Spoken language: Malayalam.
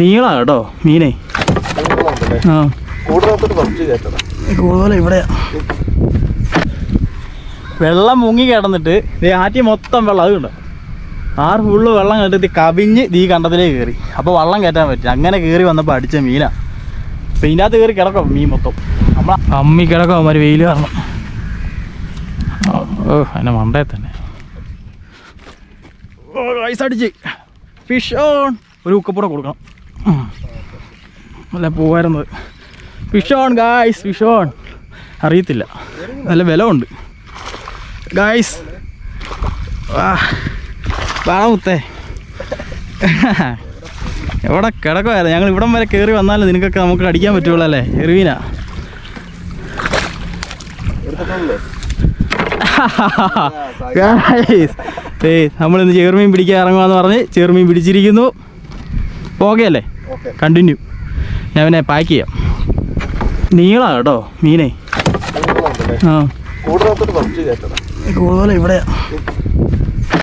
നീളാ കേട്ടോ മീനെ. ആ. കൂടുതൽ ഇവിടെയാ വെള്ളം മുങ്ങി കിടന്നിട്ട് ദേ ആറ്റി മൊത്തം വെള്ളം അത് കണ്ടോ ആറ് ഫുള്ള് വെള്ളം കണ്ടിട്ട് കവിഞ്ഞ് ഈ കണ്ടത്തിലേക്ക് കയറി അപ്പോൾ വെള്ളം കയറ്റാൻ പറ്റില്ല അങ്ങനെ കയറി വന്നപ്പോൾ അടിച്ച മീനാ. അപ്പം ഇതിനകത്ത് കയറി കിടക്കും മീൻ മൊത്തം. നമ്മളെ അമ്മി കിടക്കും അവന്മാർ വെയിൽ കാരണം. ഓ അതിനെ മണ്ടേ തന്നെ. ഓ ഐസ് അടിച്ച്. ഫിഷ് ഓൺ ഒരു ഉക്കപ്പുറം കൊടുക്കണം. അല്ല പോവായിരുന്നത് വിഷോൺ ഗായ്സ് വിഷോൺ. അറിയത്തില്ല. നല്ല വില ഉണ്ട് ഗായ്സ് വാളമുത്തേ മുത്തേ. എവിടെ കിടക്കുമായിരുന്നു ഞങ്ങൾ ഇവിടം വരെ കയറി വന്നാലും നിനക്കൊക്കെ നമുക്ക് അടിക്കാൻ പറ്റുള്ളൂ അല്ലേ എറിവീന? നമ്മളിന്ന് ചേർമീൻ പിടിക്കാൻ ഇറങ്ങുക എന്ന് പറഞ്ഞ് ചേർമീൻ പിടിച്ചിരിക്കുന്നു. ഓക്കെ. അല്ലേ കണ്ടിന്യൂ ഞാൻ പിന്നെ പാക്ക് ചെയ്യാം. നീളാ കേട്ടോ മീനെ. ആ. കൂടുതലും കൂടുതൽ ഇവിടെയാ.